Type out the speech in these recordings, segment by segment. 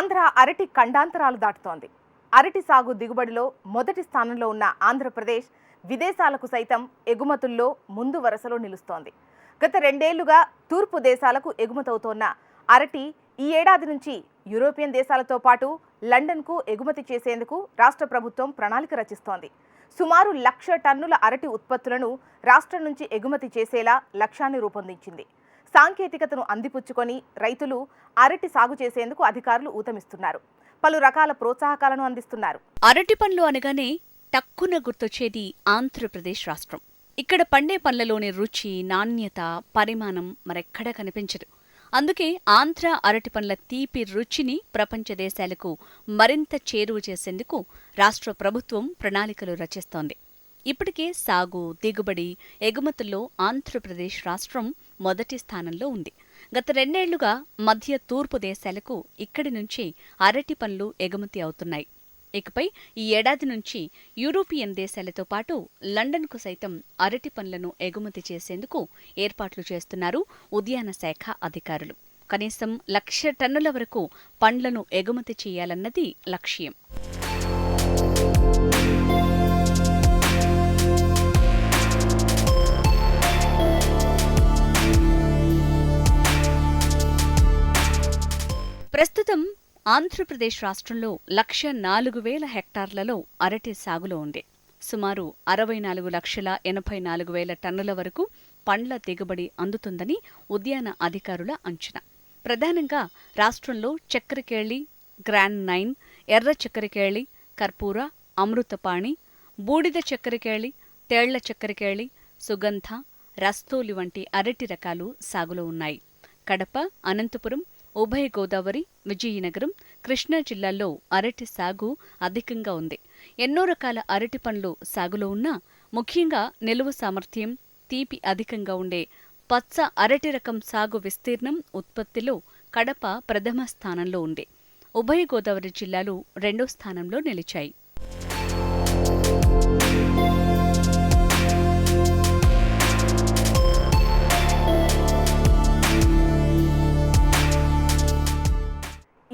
ఆంధ్ర అరటి ఖండాంతరాలు దాటుతోంది. అరటి సాగు దిగుబడిలో మొదటి స్థానంలో ఉన్న ఆంధ్రప్రదేశ్ విదేశాలకు సైతం ఎగుమతుల్లో ముందు వరుసలో నిలుస్తోంది. గత రెండేళ్ళుగా తూర్పు దేశాలకు ఎగుమతవుతోన్న అరటి ఈ ఏడాది నుంచి యూరోపియన్ దేశాలతో పాటు లండన్కు ఎగుమతి చేసేందుకు రాష్ట్ర ప్రభుత్వం ప్రణాళిక రచిస్తోంది. సుమారు లక్ష టన్నుల అరటి ఉత్పత్తులను రాష్ట్రం నుంచి ఎగుమతి చేసేలా లక్ష్యాన్ని రూపొందించింది. సాంకేతికతను అందిపుచ్చుకొని రైతులు అరటి సాగు చేసేందుకు అధికారులు ఊతమిస్తున్నారు. పలు రకాల ప్రోత్సాహకాలను అందిస్తున్నారు. అరటి పండ్లు అనగానే టక్కున గుర్తొచ్చేది ఆంధ్రప్రదేశ్ రాష్ట్రం. ఇక్కడ పండే పండ్లలోని రుచి నాణ్యత పరిమాణం మరెక్కడా కనిపించదు. అందుకే ఆంధ్ర అరటి పండ్ల తీపి రుచిని ప్రపంచ దేశాలకు మరింత చేరువ చేసేందుకు రాష్ట్ర ప్రభుత్వం ప్రణాళికలు రచిస్తోంది. ఇప్పటికే సాగు దిగుబడి ఎగుమతుల్లో ఆంధ్రప్రదేశ్ రాష్ట్రం మొదటి స్థానంలో ఉంది. గత రెండేళ్ళుగా మధ్య తూర్పు దేశాలకు ఇక్కడి నుంచి అరటి పనులు ఎగుమతి అవుతున్నాయి. ఇకపై ఈ ఏడాది నుంచి యూరోపియన్ దేశాలతో పాటు లండన్కు సైతం అరటి పనులను ఎగుమతి చేసేందుకు ఏర్పాట్లు చేస్తున్నారు ఉద్యాన శాఖ అధికారులు. కనీసం లక్ష టన్నుల వరకు పండ్లను ఎగుమతి చేయాలన్నది లక్ష్యం. ఆంధ్రప్రదేశ్ రాష్ట్రంలో లక్ష నాలుగు వేల హెక్టార్లలో అరటి సాగులో ఉంది. సుమారు అరవై నాలుగు లక్షల ఎనభై నాలుగు వేల టన్నుల వరకు పండ్ల దిగుబడి అందుతుందని ఉద్యాన అధికారుల అంచనా. ప్రధానంగా రాష్ట్రంలో చక్కెరకేళి గ్రాండ్ నైన్ ఎర్ర చక్కెరకేళి కర్పూర అమృతపాణి బూడిద చక్కెరకేళి తేళ్ళ చక్కెరకేళి సుగంధ రస్తోలి వంటి అరటి రకాలు సాగులో ఉన్నాయి. కడప అనంతపురం ఉభయ గోదావరి విజయనగరం కృష్ణా జిల్లాల్లో అరటి సాగు అధికంగా ఉంది. ఎన్నో రకాల అరటి పండ్లు సాగులో ఉన్నా ముఖ్యంగా నిలువ సామర్థ్యం తీపి అధికంగా ఉండే పచ్చ అరటి రకం సాగు విస్తీర్ణం ఉత్పత్తిలో కడప ప్రథమ స్థానంలో ఉంది. ఉభయ గోదావరి జిల్లాలు రెండో స్థానంలో నిలిచాయి.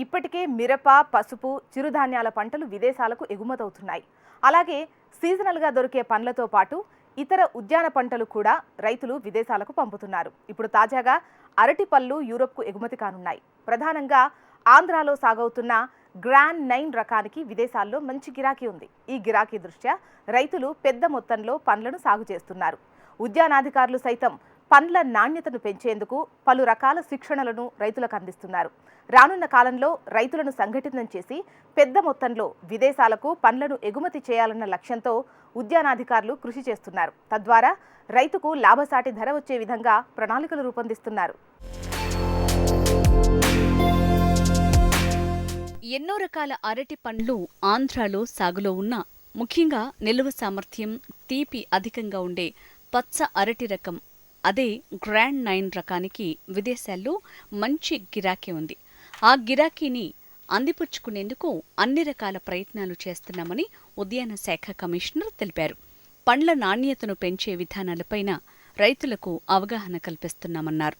ఇప్పటికే మిరప పసుపు చిరుధాన్యాల పంటలు విదేశాలకు ఎగుమతవుతున్నాయి. అలాగే సీజనల్గా దొరికే పండ్లతో పాటు ఇతర ఉద్యాన పంటలు కూడా రైతులు విదేశాలకు పంపుతున్నారు. ఇప్పుడు తాజాగా అరటి పళ్ళు యూరోప్కు ఎగుమతి కానున్నాయి. ప్రధానంగా ఆంధ్రాలో సాగవుతున్న గ్రాండ్ నైన్ రకానికి విదేశాల్లో మంచి గిరాకీ ఉంది. ఈ గిరాకీ దృష్ట్యా రైతులు పెద్ద మొత్తంలో పండ్లను సాగు చేస్తున్నారు. ఉద్యానాధికారులు సైతం పండ్ల నాణ్యతను పెంచేందుకు పలు రకాల శిక్షణలను రైతులకు అందిస్తున్నారు. రానున్న కాలంలో రైతులను సంఘటితం చేసి పెద్ద మొత్తంలో విదేశాలకు పండ్లను ఎగుమతి చేయాలన్న లక్ష్యంతో ఉద్యానాధికారులు కృషి చేస్తున్నారు. తద్వారా రైతుకు లాభసాటి ధర వచ్చే విధంగా ప్రణాళికలు రూపొందిస్తున్నారు. ఎన్నో రకాల అరటి పండ్లు ఆంధ్రాలో సాగులో ఉన్న ముఖ్యంగా నిలువ సామర్థ్యం తీపి అధికంగా ఉండే పచ్చ అరటి రకం అదే గ్రాండ్ నైన్ రకానికి విదేశాల్లో మంచి గిరాకీ ఉంది. ఆ గిరాకీని అందిపుచ్చుకునేందుకు అన్ని రకాల ప్రయత్నాలు చేస్తున్నామని ఉద్యాన శాఖ కమిషనర్ తెలిపారు. పండ్ల నాణ్యతను పెంచే విధానాలపైన రైతులకు అవగాహన కల్పిస్తున్నామన్నారు.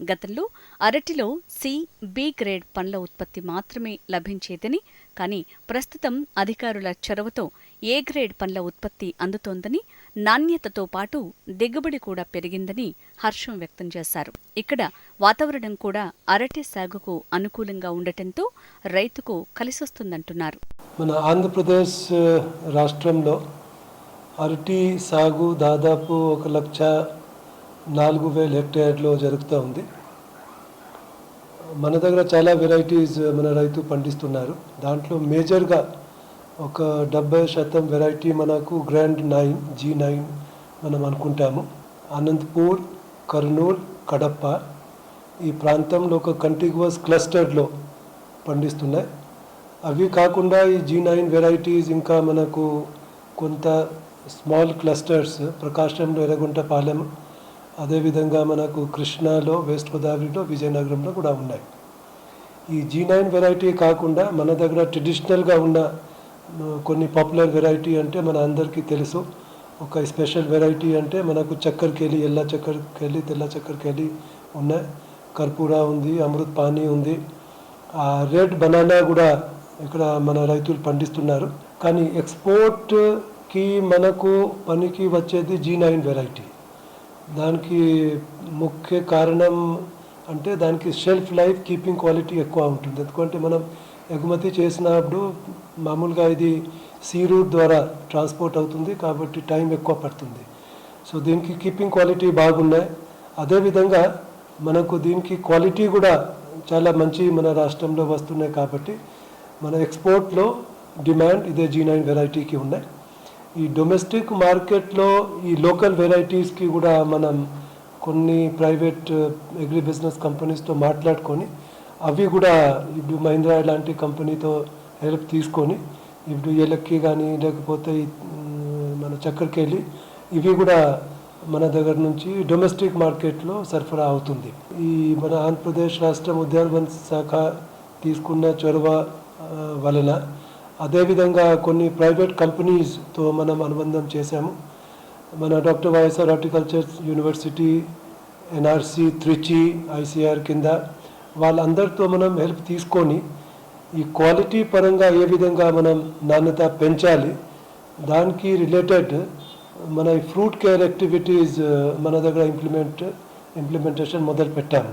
గతంలో అరటిలో సి బి గ్రేడ్ పండ్ల ఉత్పత్తి మాత్రమే లభించేదని కానీ ప్రస్తుతం అధికారుల చొరవతో ఏ గ్రేడ్ పండ్ల ఉత్పత్తి అందుతోందని నాణ్యతతో పాటు దిగుబడి కూడా పెరిగిందని హర్షం వ్యక్తం చేశారు. ఇక్కడ వాతావరణం కూడా అరటి సాగుకు అనుకూలంగా ఉండటంతో రైతుకు కలిసొస్తుందంటున్నారు. మన ఆంధ్రప్రదేశ్ రాష్ట్రంలో అరటి సాగు దాదాపు ఒక లక్ష నాలుగు వేల హెక్టేర్లో జరుగుతూ ఉంది. మన దగ్గర చాలా వెరైటీస్ మన రైతు పండిస్తున్నారు. దాంట్లో మేజర్గా ఒక డెబ్బై శాతం వెరైటీ మనకు గ్రాండ్ నైన్ జీ నైన్ మనం అనుకుంటాము. అనంతపూర్ కర్నూల్ కడప ఈ ప్రాంతంలో ఒక కంటిగ్యువస్ క్లస్టర్లో పండిస్తున్నాయి. అవి కాకుండా ఈ జీ నైన్ వెరైటీస్ ఇంకా మనకు కొంత స్మాల్ క్లస్టర్స్ ప్రకాశంలో ఎర్రగుంటపాలెం అదేవిధంగా మనకు కృష్ణాలో వెస్ట్ గోదావరిలో విజయనగరంలో కూడా ఉన్నాయి. ఈ జీ నైన్ వెరైటీ కాకుండా మన దగ్గర ట్రెడిషనల్గా ఉన్న కొన్ని పాపులర్ వెరైటీ అంటే మన అందరికీ తెలుసు. ఒక స్పెషల్ వెరైటీ అంటే మనకు చక్కెరకేళి ఎల్ల చక్కెరకేళి తెల్ల చక్కెరకేళి ఉన్నాయి. కర్పూర ఉంది అమృత్ పానీ ఉంది. ఆ రెడ్ బనానా కూడా ఇక్కడ మన రైతులు పండిస్తున్నారు. కానీ ఎక్స్పోర్ట్కి మనకు పనికి వచ్చేది జీ నైన్ వెరైటీ దానికి ముఖ్య కారణం అంటే దానికి షెల్ఫ్ లైఫ్ కీపింగ్ క్వాలిటీ ఎక్కువ ఉంటుంది. ఎందుకంటే మనం ఎగుమతి చేసినప్పుడు మామూలుగా ఇది సీ రూట్ ద్వారా ట్రాన్స్పోర్ట్ అవుతుంది కాబట్టి టైం ఎక్కువ పడుతుంది. సో దీనికి కీపింగ్ క్వాలిటీ బాగున్నాయి. అదేవిధంగా మనకు దీనికి క్వాలిటీ కూడా చాలా మంచి మన రాష్ట్రంలో వస్తున్నాయి కాబట్టి మన ఎక్స్పోర్ట్లో డిమాండ్ ఇదే జీ నైన్ వెరైటీకి ఉన్నాయి. ఈ డొమెస్టిక్ మార్కెట్లో ఈ లోకల్ వెరైటీస్కి కూడా మనం కొన్ని ప్రైవేట్ అగ్రి బిజినెస్ కంపెనీస్తో మాట్లాడుకొని అవి కూడా ఇప్పుడు మహీంద్రా లాంటి కంపెనీతో హెల్ప్ తీసుకొని ఇప్పుడు ఏలక్కి కానీ లేకపోతే మన చక్కెరకి మన ఇవి కూడా మన దగ్గర నుంచి డొమెస్టిక్ మార్కెట్లో సరఫరా అవుతుంది. ఈ మన ఆంధ్రప్రదేశ్ రాష్ట్రం ఉద్యానవన శాఖ తీసుకున్న చొరవ వలన అదేవిధంగా కొన్ని ప్రైవేట్ కంపెనీస్తో మనం అనుబంధం చేశాము. మన doctor YSR horticulture university NRC Trichy ICR కింద వాళ్ళందరితో మనం హెల్ప్ తీసుకొని ఈ క్వాలిటీ పరంగా ఏ విధంగా మనం నాణ్యత పెంచాలి దానికి రిలేటెడ్ మన ఈ ఫ్రూట్ కేర్ యాక్టివిటీస్ మన దగ్గర ఇంప్లిమెంట్ ఇంప్లిమెంటేషన్ మొదలు పెట్టాము.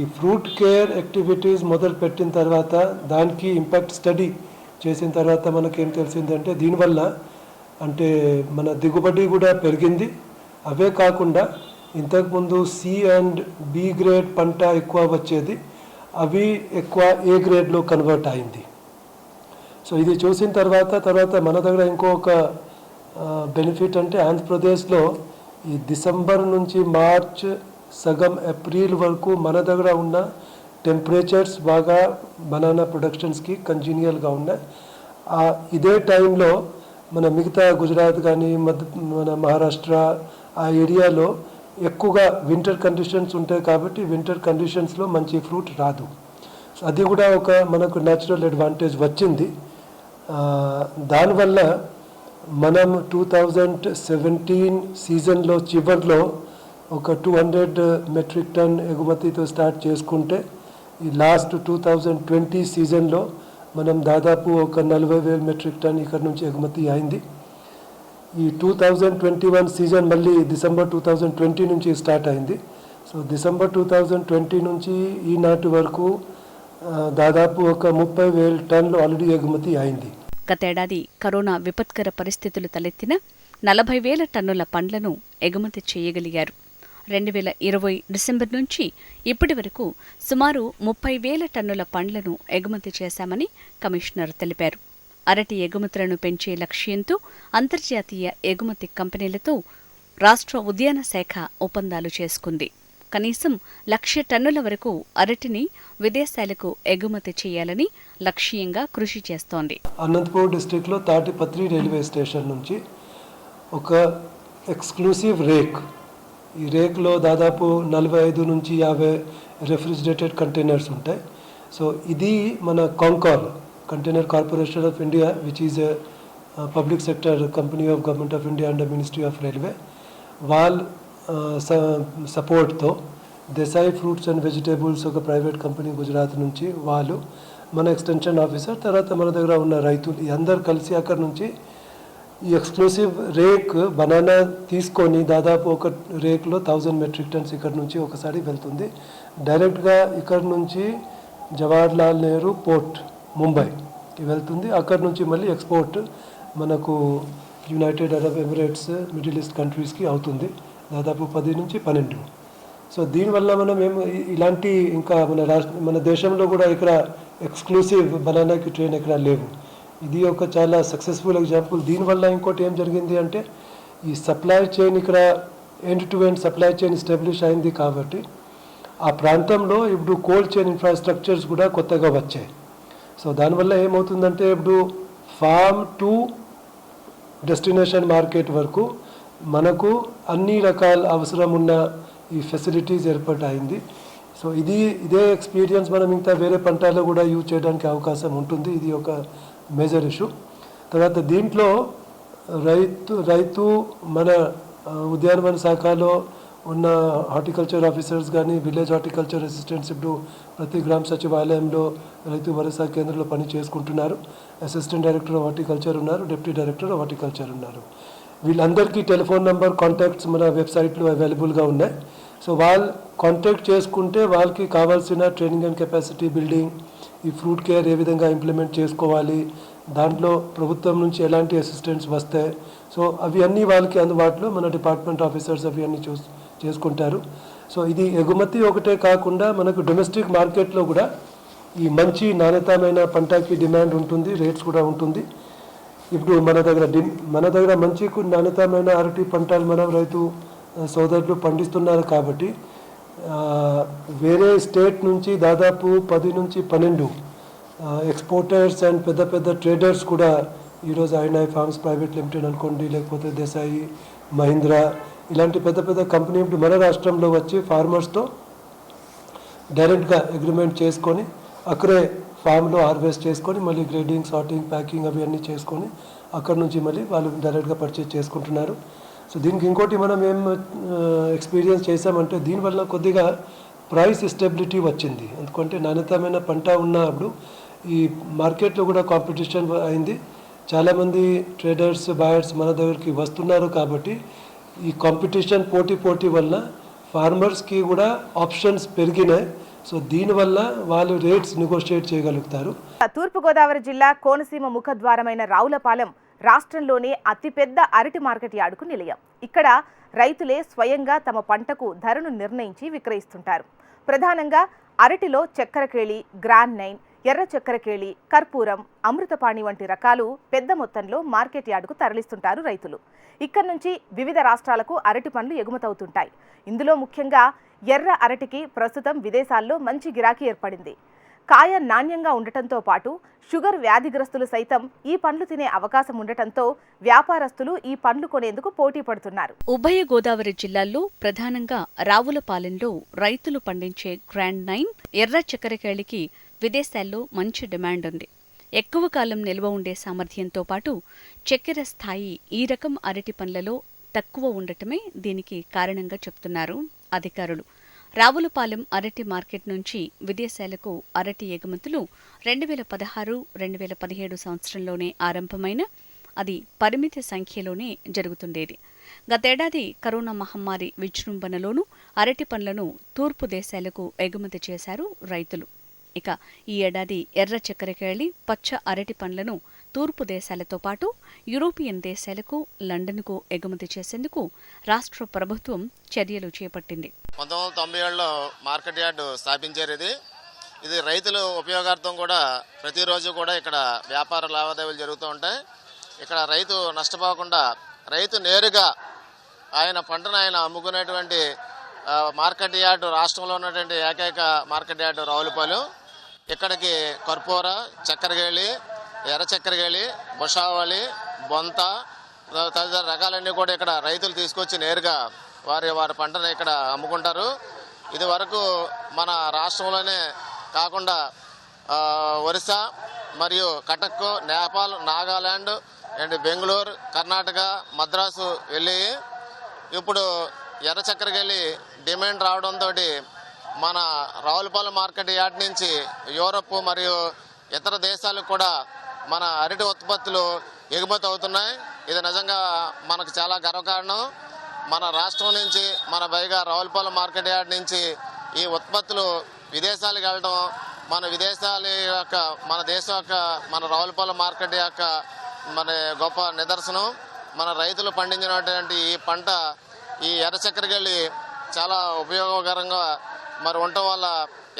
ఈ ఫ్రూట్ కేర్ యాక్టివిటీస్ మొదలు పెట్టిన తర్వాత దానికి ఇంపాక్ట్ స్టడీ చేసిన తర్వాత మనకేం తెలిసిందంటే దీనివల్ల అంటే మన దిగుబడి కూడా పెరిగింది. అవే కాకుండా ఇంతకుముందు సి అండ్ బి గ్రేడ్ పంట ఎక్కువ వచ్చేది అవి ఎక్కువ ఏ గ్రేడ్లో కన్వర్ట్ అయింది. సో ఇది చూసిన తర్వాత తర్వాత మన దగ్గర ఇంకొక బెనిఫిట్ అంటే ఆంధ్రప్రదేశ్లో ఈ డిసెంబర్ నుంచి మార్చ్ సగం ఏప్రిల్ వరకు మన దగ్గర ఉన్న టెంపరేచర్స్ బాగా బనానా ప్రొడక్షన్స్కి కంజీనియల్గా ఉన్నాయి. ఆ ఇదే టైంలో మన మిగతా గుజరాత్ కానీ మధ్య మన మహారాష్ట్ర ఆ ఏరియాలో ఎక్కువగా వింటర్ కండిషన్స్ ఉంటాయి కాబట్టి వింటర్ కండిషన్స్లో మంచి ఫ్రూట్ రాదు. అది కూడా ఒక మనకు న్యాచురల్ అడ్వాంటేజ్ వచ్చింది. దానివల్ల మనం టూ థౌజండ్ సెవెంటీన్ సీజన్లో చివరిలో ఒక టూ హండ్రెడ్ మెట్రిక్ టన్ ఎగుమతితో స్టార్ట్ చేసుకుంటే ఈ లాస్ట్ టూ థౌజండ్ ట్వంటీ సీజన్లో మనం దాదాపు ఒక నలభై వేల మెట్రిక్ టన్ ఇక్కడ నుంచి ఎగుమతి అయింది. ఈ two thousand twenty one season మళ్ళీ డిసెంబర్ టూ థౌజండ్ ట్వంటీ నుంచి స్టార్ట్ అయింది. So December two thousand twenty నుంచి ఈనాటి వరకు దాదాపు ఒక ముప్పై వేల టన్లు ఆల్రెడీ ఎగుమతి అయింది. గతేడాది కరోనా విపత్కర పరిస్థితులు తలెత్తిన నలభై వేల టన్నుల పండ్లను ఎగుమతి చేయగలిగారు. రెండు వేల ఇరవై డిసెంబర్ నుంచి ఇప్పటి వరకు సుమారు ముప్పై వేల టన్నుల పండ్లను ఎగుమతి చేశామని కమిషనర్ తెలిపారు. అరటి ఎగుమతులను పెంచే లక్ష్యంతో అంతర్జాతీయ ఎగుమతి కంపెనీలతో రాష్ట్ర ఉద్యాన శాఖ ఒప్పందాలు చేసుకుంది. కనీసం లక్ష టన్నుల వరకు అరటిని విదేశాలకు ఎగుమతి చేయాలని లక్ష్యంగా కృషి చేస్తోంది. అనంతపూర్ డిస్టిక్లో తాటిపత్రి రైల్వే స్టేషన్ నుంచి ఒక ఎక్స్క్లూసివ్ రేక్ ఈ రేక్లో దాదాపు నలభై ఐదు నుంచి యాభై రెఫ్రిజిరేటెడ్ కంటైనర్స్ ఉంటాయి. సో ఇది మన CONCOR. Container corporation of India which is public sector company of government of India and ministry of railway వాళ్ళ సపోర్ట్తో దేశాయి ఫ్రూట్స్ అండ్ వెజిటేబుల్స్ ఒక ప్రైవేట్ కంపెనీ గుజరాత్ నుంచి వాళ్ళు మన ఎక్స్టెన్షన్ ఆఫీసర్ తర్వాత మన దగ్గర ఉన్న రైతులు అందరు కలిసి అక్కడ నుంచి ఈ ఎక్స్క్లూసివ్ రేక్ బనానా తీసుకొని దాదాపు ఒక రేక్లో థౌజండ్ మెట్రిక్ టన్స్ ఇక్కడ నుంచి ఒకసారి వెళ్తుంది. డైరెక్ట్గా ఇక్కడ నుంచి జవహర్లాల్ నెహ్రూ పోర్ట్ ముంబైకి వెళ్తుంది. అక్కడ నుంచి మళ్ళీ ఎక్స్పోర్ట్ మనకు United Arab Emirates Middle East కంట్రీస్కి అవుతుంది. దాదాపు పది నుంచి పన్నెండు. సో దీనివల్ల మనం ఏం ఇలాంటి ఇంకా మన రాష్ట్ర మన దేశంలో కూడా ఇక్కడ ఎక్స్క్లూసివ్ బనానాకి ట్రైన్ ఇక్కడ లేవు. ఇది ఒక చాలా సక్సెస్ఫుల్ ఎగ్జాంపుల్ దీనివల్ల ఇంకోటి ఏం జరిగింది అంటే ఈ సప్లై చైన్ ఇక్కడ end to end supply chain establish అయింది కాబట్టి ఆ ప్రాంతంలో ఇప్పుడు కోల్డ్ చైన్ ఇన్ఫ్రాస్ట్రక్చర్స్ కూడా కొత్తగా వచ్చాయి. సో దానివల్ల ఏమవుతుందంటే ఇప్పుడు ఫామ్ టు డెస్టినేషన్ మార్కెట్ వరకు మనకు అన్ని రకాల అవసరం ఉన్న ఈ ఫెసిలిటీస్ ఏర్పాటైంది. సో ఇది ఇదే ఎక్స్పీరియన్స్ మనం ఇంకా వేరే పంటల్లో కూడా యూజ్ చేయడానికి అవకాశం ఉంటుంది. ఇది ఒక మేజర్ ఇష్యూ. తర్వాత దీంట్లో రైతు రైతు మన ఉద్యానవన శాఖలో ఉన్న హార్టికల్చర్ ఆఫీసర్స్ కానీ విలేజ్ హార్టికల్చర్ అసిస్టెంట్స్ ఇప్పుడు ప్రతి గ్రామ సచివాలయంలో రైతు భరోసా కేంద్రంలో పని చేసుకుంటున్నారు. అసిస్టెంట్ డైరెక్టర్ ఆఫ్ హార్టికల్చర్ ఉన్నారు డిప్యూటీ డైరెక్టర్ ఆఫ్ హార్టికల్చర్ ఉన్నారు. వీళ్ళందరికీ టెలిఫోన్ నెంబర్ కాంటాక్ట్స్ మన వెబ్సైట్లో అవైలబుల్గా ఉన్నాయి. సో వాళ్ళు కాంటాక్ట్ చేసుకుంటే వాళ్ళకి కావాల్సిన ట్రైనింగ్ అండ్ కెపాసిటీ బిల్డింగ్ ఈ ఫ్రూట్ కేర్ ఏ విధంగా ఇంప్లిమెంట్ చేసుకోవాలి దాంట్లో ప్రభుత్వం నుంచి ఎలాంటి అసిస్టెంట్స్ వస్తాయి. సో అవి అన్నీ వాళ్ళకి అందుబాటులో మన డిపార్ట్మెంట్ ఆఫీసర్స్ అవి అన్నీ చూస్ చేసుకుంటారు. సో ఇది ఎగుమతి ఒకటే కాకుండా మనకు డొమెస్టిక్ మార్కెట్లో కూడా ఈ మంచి నాణ్యతమైన పంటకి డిమాండ్ ఉంటుంది రేట్స్ కూడా ఉంటుంది. ఇప్పుడు మన దగ్గర డి- మన దగ్గర మంచి నాణ్యతమైన అరటి పంటలు మన రైతు సోదరులు పండిస్తున్నారు కాబట్టి వేరే స్టేట్ నుంచి దాదాపు పది నుంచి పన్నెండు ఎక్స్పోర్టర్స్ అండ్ పెద్ద పెద్ద ట్రేడర్స్ కూడా ఈరోజు ఐఎన్ఐ ఫార్మ్స్ ప్రైవేట్ లిమిటెడ్ అనుకోండి లేకపోతే దేశాయి మహీంద్రా ఇలాంటి పెద్ద పెద్ద కంపెనీ ఇప్పుడు మన రాష్ట్రంలో వచ్చి ఫార్మర్స్తో డైరెక్ట్గా అగ్రిమెంట్ చేసుకొని అక్కడే ఫామ్లో హార్వెస్ట్ చేసుకొని మళ్ళీ గ్రేడింగ్ సార్టింగ్ ప్యాకింగ్ అవి అన్నీ చేసుకొని అక్కడ నుంచి మళ్ళీ వాళ్ళు డైరెక్ట్గా పర్చేజ్ చేసుకుంటున్నారు. సో దీనికి ఇంకోటి మనం ఏం ఎక్స్పీరియన్స్ చేసామంటే దీనివల్ల కొద్దిగా ప్రైస్ స్టెబిలిటీ వచ్చింది. ఎందుకంటే నాణ్యతమైన పంట ఉన్నప్పుడు ఈ మార్కెట్లో కూడా కాంపిటీషన్ అయింది. చాలామంది ట్రేడర్స్ బయర్స్ మన దగ్గరికి వస్తున్నారు కాబట్టి ఈ కాంపిటీషన్ పోటీ పోటీ వల్ల ఫార్మర్స్కి కూడా ఆప్షన్స్ పెరిగినాయి. సో దీనివల్ల వాళ్ళు రేట్స్ నెగోషియేట్ చేయగలుగుతారు. తూర్పుగోదావరి జిల్లా కోనసీమ ముఖద్వారమైన రావులపాలెం రాష్ట్రంలోనే అతిపెద్ద అరటి మార్కెట్ యార్డుకు నిలయం. ఇక్కడ రైతులే స్వయంగా తమ పంటకు ధరను నిర్ణయించి విక్రయిస్తుంటారు. ప్రధానంగా అరటిలో చక్కెరకేళి గ్రాన్ నైన్ ఎర్ర చక్కెరకేళి కర్పూరం అమృతపాణి వంటి రకాలు పెద్ద మొత్తంలో మార్కెట్ యార్డుకు తరలిస్తుంటారు రైతులు. ఇక్కడి నుంచి వివిధ రాష్ట్రాలకు అరటి పండ్లు ఎగుమతవుతుంటాయి. ఇందులో ముఖ్యంగా ఎర్ర అరటికి ప్రస్తుతం విదేశాల్లో మంచి గిరాకీ ఏర్పడింది. కాయ నాణ్యంగా ఉండటంతో పాటు షుగర్ వ్యాధిగ్రస్తులు సైతం ఈ పండ్లు తినే అవకాశం ఉండటంతో వ్యాపారస్తులు ఈ పండ్లు కొనేందుకు పోటీ పడుతున్నారు. ఉభయ గోదావరి జిల్లాల్లో ప్రధానంగా రావులపాలెంలో రైతులు పండించే గ్రాండ్ నైన్ ఎర్ర చక్కెరకేళికి విదేశాల్లో మంచి డిమాండ్ ఉంది. ఎక్కువ కాలం నిల్వ ఉండే సామర్థ్యంతో పాటు చక్కెర స్థాయి ఈ రకం అరటి పండ్లలో తక్కువ ఉండటమే దీనికి కారణంగా చెప్తున్నారు అధికారులు. రావులపాలెం అరటి మార్కెట్ నుంచి విదేశాలకు అరటి ఎగుమతులు రెండు వేల పదహారు రెండు వేల పదిహేడు సంవత్సరంలోనే ఆరంభమైన అది పరిమిత సంఖ్యలోనే జరుగుతుండేది. గతేడాది కరోనా మహమ్మారి విజృంభణలోనూ అరటి పండ్లను తూర్పు దేశాలకు ఎగుమతి చేశారు రైతులు. ఇక ఈ ఏడాది ఎర్ర చక్కెరకేళి పచ్చ అరటి పండ్లను తూర్పు దేశాలతో పాటు యూరోపియన్ దేశాలకు లండన్కు ఎగుమతి చేసేందుకు రాష్ట్ర ప్రభుత్వం చర్యలు చేపట్టింది. పంతొమ్మిది వందల తొంభై ఏడులో మార్కెట్ యార్డు స్థాపించారు ఇది. ఇది రైతుల ఉపయోగార్థం కూడా ప్రతిరోజు కూడా ఇక్కడ వ్యాపార లావాదేవీలు జరుగుతూ ఉంటాయి. ఇక్కడ రైతు నష్టపోకుండా రైతు నేరుగా ఆయన పంటను ఆయన అమ్ముకునేటువంటి మార్కెట్ యార్డు రాష్ట్రంలో ఉన్నటువంటి ఏకైక మార్కెట్ యార్డు రావులపాలెం. ఇక్కడికి కర్పూర చక్కెరగేళి ఎర్ర చక్కెరగేళి బుషావళి బొంత తదితర రకాలన్నీ కూడా ఇక్కడ రైతులు తీసుకొచ్చి నేరుగా వారి వారి పంటను ఇక్కడ అమ్ముకుంటారు. ఇది వరకు మన రాష్ట్రంలోనే కాకుండా ఒరిస్సా మరియు కటక్ నేపాల్ నాగాలాండ్ అండ్ బెంగళూరు కర్ణాటక మద్రాసు వెళ్ళి ఇప్పుడు ఎర్ర చక్కెరకెళ్ళి డిమాండ్ రావడంతో మన రావులపాలెం మార్కెట్ యార్డ్ నుంచి యూరప్ మరియు ఇతర దేశాలకు కూడా మన అరటి ఉత్పత్తులు ఎగుమతి అవుతున్నాయి. ఇది నిజంగా మనకు చాలా గర్వకారణం. మన రాష్ట్రం నుంచి మన పైగా రావులపాలెం మార్కెట్ యార్డ్ నుంచి ఈ ఉత్పత్తులు విదేశాలకు వెళ్ళడం మన విదేశాల యొక్క మన దేశం యొక్క మన రావులపాలెం మార్కెట్ యొక్క మన గొప్ప నిదర్శనం. మన రైతులు పండించినటువంటి ఈ పంట ఈ ఎర్ర చక్కెరకెళ్ళి చాలా ఉపయోగకరంగా మరి ఉండటం వల్ల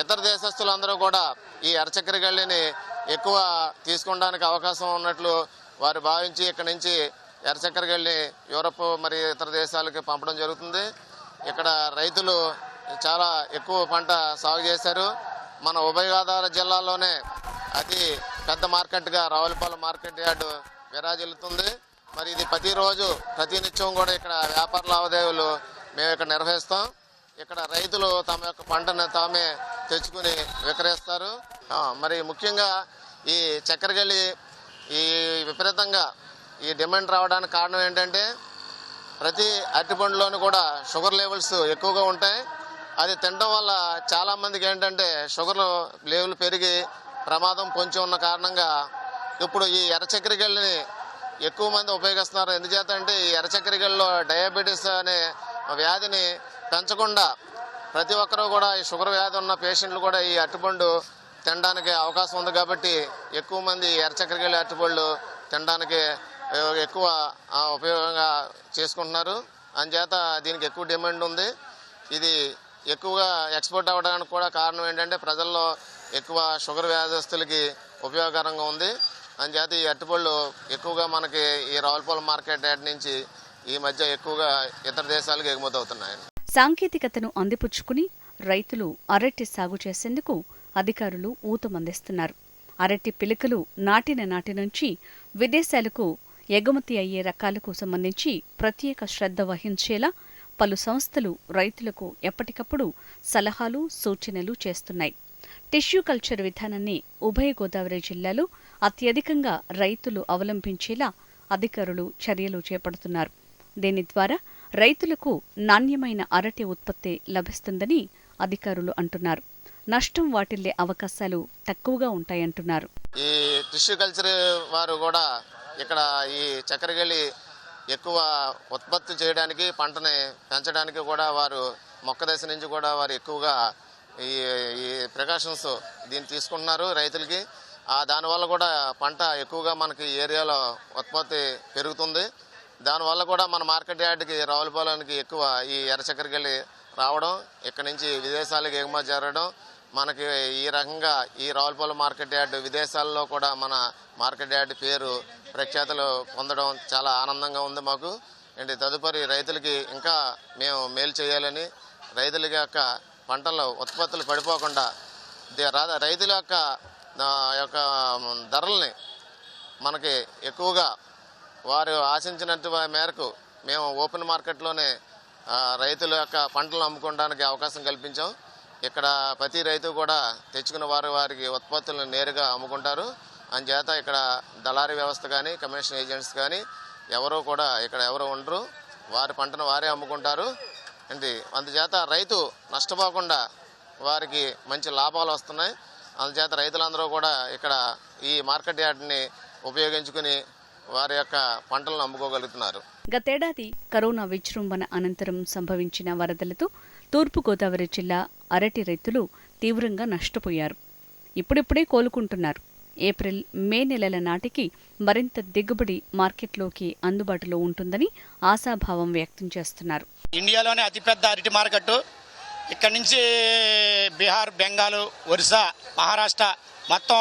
ఇతర దేశస్తులందరూ కూడా ఈ ఎర్ర గళ్ళిని ఎక్కువ తీసుకోవడానికి అవకాశం ఉన్నట్లు వారు భావించి ఇక్కడి నుంచి ఎర్రచక్ర చక్కెరకెళ్ళి యూరప్ మరి ఇతర దేశాలకు పంపడం జరుగుతుంది. ఇక్కడ రైతులు చాలా ఎక్కువ పంట సాగు చేశారు. మన ఉభయ గోదావరి జిల్లాలోనే అతి పెద్ద మార్కెట్గా రావులపాలెం మార్కెట్ యార్డు విరాజిల్లుతుంది. మరి ఇది ప్రతిరోజు ప్రతినిత్యం కూడా ఇక్కడ వ్యాపార లావాదేవీలు మేము ఇక్కడ నిర్వహిస్తాం. ఇక్కడ రైతులు తమ యొక్క పంటను తామే తెచ్చుకుని విక్రయిస్తారు. మరి ముఖ్యంగా ఈ చక్కెరగల్లి ఈ విపరీతంగా ఈ డిమాండ్ రావడానికి కారణం ఏంటంటే ప్రతి అరటిపండులోనూ కూడా షుగర్ లెవెల్స్ ఎక్కువగా ఉంటాయి. అది తినడం వల్ల చాలా మందికి ఏంటంటే షుగర్ లెవెల్ పెరిగి ప్రమాదం పొంచి ఉన్న కారణంగా ఇప్పుడు ఈ ఎర్రచక్కెరగల్లిని ఎక్కువ మంది ఉపయోగిస్తున్నారు. ఎందుచేత అంటే ఈ ఎర్రచక్కెరగల్లో డయాబెటీస్ అనే వ్యాధిని పెంచకుండా ప్రతి ఒక్కరూ కూడా ఈ షుగర్ వ్యాధి ఉన్న పేషెంట్లు కూడా ఈ అరటిపండు తినడానికి అవకాశం ఉంది కాబట్టి ఎక్కువ మంది ఎర్రచక్కెరగల్లి అరటిపళ్ళు తినడానికి ఎక్కువ ఉపయోగంగా చేసుకుంటున్నారు. అందుచేత దీనికి ఎక్కువ డిమాండ్ ఉంది. ఇది ఎక్కువగా ఎక్స్పోర్ట్ అవ్వడానికి కూడా కారణం ఏంటంటే ప్రజల్లో ఎక్కువ షుగర్ వ్యాధస్తులకి ఉపయోగకరంగా ఉంది. అందుచేత ఈ అరటిపళ్ళు ఎక్కువగా మనకి ఈ రావులపాలెం మార్కెట్ యాడ్ నుంచి ఈ మధ్య ఎక్కువగా ఇతర దేశాలకు ఎగుమతి అవుతున్నాయి. సాంకేతికతను అందిపుచ్చుకుని రైతులు అరటి సాగు చేసేందుకు అధికారులు ఊతమందిస్తున్నారు. అరటి పిలకలు నాటిన నాటి నుంచి విదేశాలకు ఎగుమతి అయ్యే రకాలకు సంబంధించి ప్రత్యేక శ్రద్ధ వహించేలా పలు సంస్థలు రైతులకు ఎప్పటికప్పుడు సలహాలు సూచనలు చేస్తున్నాయి. టిష్యూ కల్చర్ విధానాన్ని ఉభయ గోదావరి జిల్లాలో అత్యధికంగా రైతులు అవలంబించేలా అధికారులు చర్యలు చేపడుతున్నారు. దీని ద్వారా రైతులకు నాణ్యమైన అరటి ఉత్పత్తి లభిస్తుందని అధికారులు అంటున్నారు. నష్టం వాటిల్లే అవకాశాలు తక్కువగా ఉంటాయంటున్నారు. ఈ టిష్యూ కల్చర్ వారు కూడా ఇక్కడ ఈ చక్కెరగెళ్ళి ఎక్కువ ఉత్పత్తి చేయడానికి పంటని పెంచడానికి కూడా వారు మొక్క దశ నుంచి కూడా వారు ఎక్కువగా ఈ ఈ ప్రికాషన్స్ దీన్ని తీసుకుంటున్నారు రైతులకి. ఆ దానివల్ల కూడా పంట ఎక్కువగా మనకి ఈ ఏరియాలో ఉత్పత్తి పెరుగుతుంది. దానివల్ల కూడా మన మార్కెట్ యార్డ్కి రావులపాలెంకి ఎక్కువ ఈ ఎర్రచక్కెరకెళ్ళి రావడం ఇక్కడ నుంచి విదేశాలకు ఎగుమతి జరగడం మనకి ఈ రకంగా ఈ రావులపాలెం మార్కెట్ యార్డ్ విదేశాల్లో కూడా మన మార్కెట్ యార్డ్ పేరు ప్రఖ్యాతలు పొందడం చాలా ఆనందంగా ఉంది మాకు. అండ్ తదుపరి రైతులకి ఇంకా మేము మేలు చేయాలని రైతుల యొక్క పంటలు ఉత్పత్తులు పడిపోకుండా దే- రా- రైతుల యొక్క యొక్క ధరల్ని మనకి ఎక్కువగా వారు ఆశించినట్టు మేరకు మేము ఓపెన్ మార్కెట్లోనే రైతుల యొక్క పంటలను అమ్ముకోవడానికి అవకాశం కల్పించాం. ఇక్కడ ప్రతి రైతు కూడా తెచ్చుకున్న వారు వారికి ఉత్పత్తులను నేరుగా అమ్ముకుంటారు. అందుచేత ఇక్కడ దళారీ వ్యవస్థ కానీ కమిషన్ ఏజెంట్స్ కానీ ఎవరూ కూడా ఇక్కడ ఎవరు ఉండరు. వారి పంటను వారే అమ్ముకుంటారు. అండి అందుచేత రైతు నష్టపోకుండా వారికి మంచి లాభాలు వస్తున్నాయి. అందుచేత రైతులందరూ కూడా ఇక్కడ ఈ మార్కెట్ యార్డ్ని ఉపయోగించుకుని వారి యొక్క పంటలను అమ్ముకోగలుగుతున్నారు. గతేడాది కరోనా విజృంభణ అనంతరం సంభవించిన వరదలతో తూర్పుగోదావరి జిల్లా అరటి రైతులు తీవ్రంగా నష్టపోయారు. ఇప్పుడిప్పుడే కోలుకుంటున్నారు. ఏప్రిల్ మే నెలల నాటికి మరింత దిగుబడి మార్కెట్లోకి అందుబాటులో ఉంటుందని ఆశాభావం వ్యక్తం చేస్తున్నారు. ఇండియాలోనే అతిపెద్ద అరటి మార్కెట్. ఇక్కడ నుంచి బీహార్ బెంగాల్ ఒరిస్సా మహారాష్ట్ర మొత్తం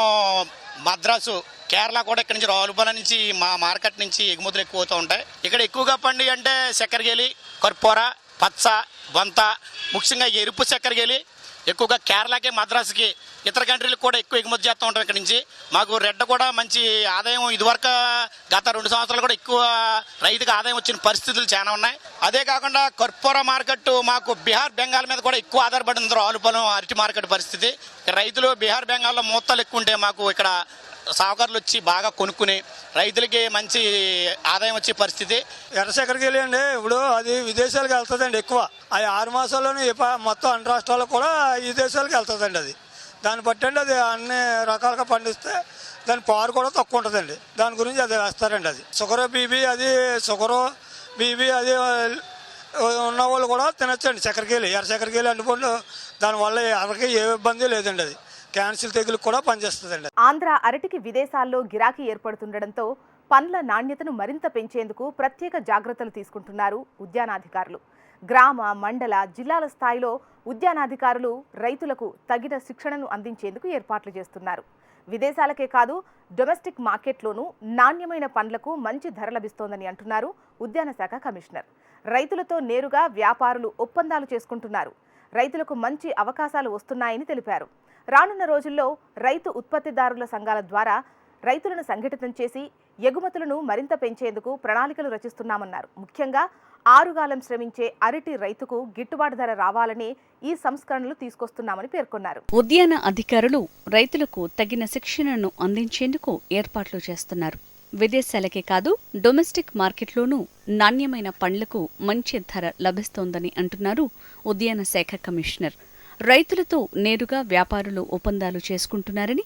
మద్రాసు కేరళ కూడా ఇక్కడ నుంచి రావులపాలెం నుంచి మా మార్కెట్ నుంచి ఎగుమతులు ఎక్కువ అవుతూ ఉంటాయి. ఇక్కడ ఎక్కువగా పండి అంటే చక్కెరగేలి కర్పూర పచ్చ బొంత ముఖ్యంగా ఎరుపు చక్కెరగేలి ఎక్కువగా కేరళకి మద్రాసుకి ఇతర కంట్రీలకు కూడా ఎక్కువ ఎగుమతి చేస్తూ ఉంటారు ఇక్కడ నుంచి. మాకు రెడ్ కూడా మంచి ఆదాయం ఇదివరకు గత రెండు సంవత్సరాలు కూడా ఎక్కువ రైతుకు ఆదాయం వచ్చిన పరిస్థితులు చాలా ఉన్నాయి. అదే కాకుండా కర్పూర మార్కెట్ మాకు బీహార్ బెంగాల్ మీద కూడా ఎక్కువ ఆధారపడింది. రావులపాలెం అరటి మార్కెట్ పరిస్థితి. రైతులు బీహార్ బెంగాల్లో మూతలు ఎక్కువ ఉంటే మాకు ఇక్కడ సాగుకారులు వచ్చి బాగా కొనుక్కుని రైతులకి మంచి ఆదాయం వచ్చే పరిస్థితి. ఎర్రచక్కెరకి వెళ్ళండి ఇప్పుడు అది విదేశాలకు వెళ్తుందండి ఎక్కువ. అది ఆరు మాసాల్లోనే మొత్తం అన్ని రాష్ట్రాలకు కూడా విదేశాలకు వెళ్తుందండి అది. దాన్ని బట్టి అండి అది అన్ని రకాలుగా పండిస్తే దాని పారు కూడా తక్కువ ఉంటుందండి. దాని గురించి అది వేస్తారండి అది. షుగర్ బీబీ అది షుగరు బీబీ అది ఉన్న వాళ్ళు కూడా తినచ్చండి చక్కెరకేళి ఎర్ర చక్కెరకేళి అంటుకోండి దానివల్ల ఎవరికి ఏ ఇబ్బంది లేదండి అది. క్యాన్సిల్ తెగులు కూడా పనిచేస్తుందండి. ఆంధ్ర అరటికి విదేశాల్లో గిరాకీ ఏర్పడుతుండటంతో పండ్ల నాణ్యతను మరింత పెంచేందుకు ప్రత్యేక జాగ్రత్తలు తీసుకుంటున్నారు ఉద్యానాధికారులు. గ్రామ మండల జిల్లాల స్థాయిలో ఉద్యానాధికారులు రైతులకు తగిన శిక్షణను అందించేందుకు ఏర్పాట్లు చేస్తున్నారు. విదేశాలకే కాదు డొమెస్టిక్ మార్కెట్లోనూ నాణ్యమైన పండ్లకు మంచి ధర లభిస్తోందని అంటున్నారు ఉద్యాన శాఖ కమిషనర్. రైతులతో నేరుగా వ్యాపారులు ఒప్పందాలు చేసుకుంటున్నారు. రైతులకు మంచి అవకాశాలు వస్తున్నాయని తెలిపారు. రానున్న రోజుల్లో రైతు ఉత్పత్తిదారుల సంఘాల ద్వారా రైతులను సంఘటితం చేసి ఎగుమతులను మరింత పెంచేందుకు ప్రణాళికలు రచిస్తున్నామన్నారు. ముఖ్యంగా ఆరుగాలం శ్రమించే అరటి రైతుకు గిట్టుబాటు ధర రావాలని ఈ సంస్కరణలు తీసుకొస్తున్నామని పేర్కొన్నారు. ఉద్యాన అధికారులు రైతులకు తగిన శిక్షణను అందించేందుకు ఏర్పాట్లు చేస్తున్నారు. విదేశాలకే కాదు డొమెస్టిక్ మార్కెట్లోనూ నాణ్యమైన పండ్లకు మంచి ధర లభిస్తోందని అంటున్నారు ఉద్యాన శాఖ కమిషనర్. రైతులతో నేరుగా వ్యాపారులు ఒప్పందాలు చేసుకుంటున్నారని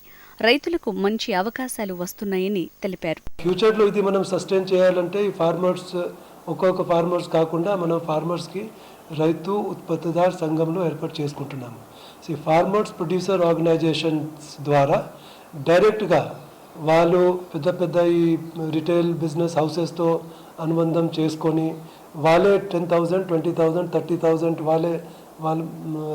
రైతులకు మంచి అవకాశాలు వస్తున్నాయని తెలిపారు. ఫ్యూచర్లో ఇది మనం సస్టైన్ చేయాలంటే ఈ ఫార్మర్స్ ఒక్కొక్క ఫార్మర్స్ కాకుండా మనం ఫార్మర్స్కి రైతు ఉత్పత్తిదార్ సంఘంలో ఏర్పాటు చేసుకుంటున్నాము. ఈ ఫార్మర్స్ ప్రొడ్యూసర్ ఆర్గనైజేషన్స్ ద్వారా డైరెక్ట్గా వాళ్ళు పెద్ద పెద్ద ఈ రిటైల్ బిజినెస్ హౌసెస్తో అనుబంధం చేసుకొని వాళ్ళే ten thousand twenty thousand thirty thousand వాళ్ళే వాళ్ళు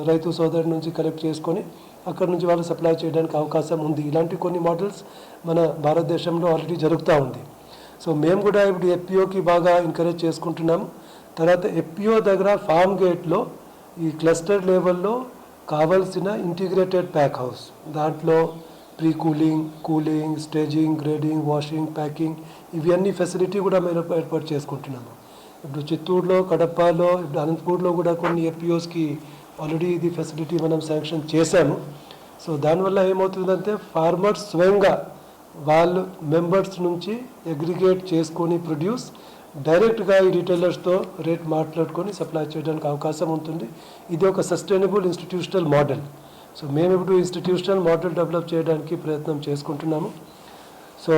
రైతు సోదరు నుంచి కలెక్ట్ చేసుకొని అక్కడ నుంచి వాళ్ళు సప్లై చేయడానికి అవకాశం ఉంది. ఇలాంటి కొన్ని మోడల్స్ మన భారతదేశంలో ఆల్రెడీ జరుగుతూ ఉంది. సో మేము కూడా ఇప్పుడు ఎఫ్పిఓకి బాగా ఎంకరేజ్ చేసుకుంటున్నాము. తర్వాత ఎఫ్పిఓ దగ్గర ఫామ్ గేట్లో ఈ క్లస్టర్ లెవెల్లో కావాల్సిన ఇంటిగ్రేటెడ్ ప్యాక్ హౌస్ దాంట్లో pre cooling cooling staging grading washing packing ఇవన్నీ ఫెసిలిటీ కూడా మేము ఏర్పాటు చేసుకుంటున్నాము. ఇప్పుడు చిత్తూరులో కడపలో ఇప్పుడు అనంతపూర్లో కూడా కొన్ని ఎఫ్పిఓస్కి ఆల్రెడీ ఇది ఫెసిలిటీ మనం శాంక్షన్ చేశాము. సో దానివల్ల ఏమవుతుందంటే ఫార్మర్స్ స్వయంగా వాళ్ళు మెంబర్స్ నుంచి అగ్రిగేట్ చేసుకొని ప్రొడ్యూస్ డైరెక్ట్గా ఈ రిటైలర్స్తో రేట్ మాట్లాడుకొని సప్లై చేయడానికి అవకాశం ఉంటుంది. ఇది ఒక సస్టైనబుల్ ఇన్స్టిట్యూషనల్ మోడల్ సో మేము ఇప్పుడు ఇన్స్టిట్యూషనల్ మోడల్ డెవలప్ చేయడానికి ప్రయత్నం చేసుకుంటున్నాము. సో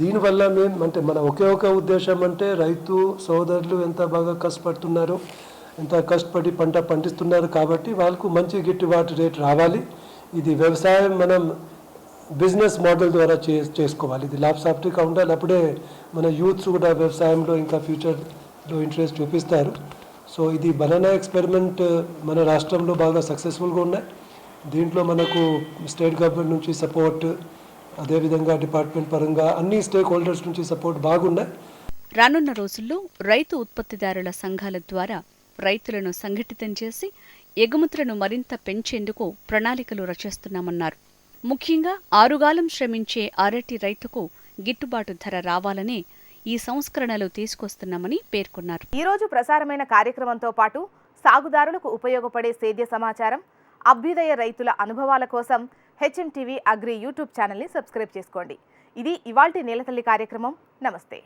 దీనివల్ల మేము అంటే మన ఒకే ఒక ఉద్దేశం అంటే రైతు సోదరులు ఎంత బాగా కష్టపడుతున్నారు ఎంత కష్టపడి పంట పండిస్తున్నారు కాబట్టి వాళ్ళకు మంచి గిట్టుబాటు రేటు రావాలి. ఇది వ్యవసాయం మనం బిజినెస్ మోడల్ ద్వారా చే చేసుకోవాలి. ఇది లాభసాప్టిగా ఉండాలి. అప్పుడే మన యూత్స్ కూడా వ్యవసాయంలో ఇంకా ఫ్యూచర్లో ఇంట్రెస్ట్ చూపిస్తారు. సో ఇది బనానా ఎక్స్పెరిమెంట్ మన రాష్ట్రంలో బాగా సక్సెస్ఫుల్గా ఉన్నాయి. దీంట్లో మనకు స్టేట్ గవర్నమెంట్ నుంచి సపోర్ట్ అదేవిధంగా డిపార్ట్మెంట్ పరంగా అన్ని స్టేక్ హోల్డర్స్ నుంచి సపోర్ట్ బాగున్నాయి. రానున్న రోజుల్లో రైతు ఉత్పత్తిదారుల సంఘాల ద్వారా రైతులను సంఘటితం చేసి ఎగుమతులను మరింత పెంచేందుకు ప్రణాళికలు రచిస్తున్నామన్నారు. ముఖ్యంగా ఆరుగాలం శ్రమించే అరటి రైతుకు గిట్టుబాటు ధర రావాలనే ఈ సంస్కరణలు తీసుకొస్తున్నామని పేర్కొన్నారు. ఈ రోజు ప్రసారమైన కార్యక్రమంతో పాటు సాగుదారులకు ఉపయోగపడే సేద్య సమాచారం అభ్యుదయ రైతుల అనుభవాల కోసం హెచ్ఎం టీవీ అగ్రి యూట్యూబ్ ఛానల్ని సబ్స్క్రైబ్ చేసుకోండి. ఇది ఇవాల్టి నేలతల్లి కార్యక్రమం. నమస్తే.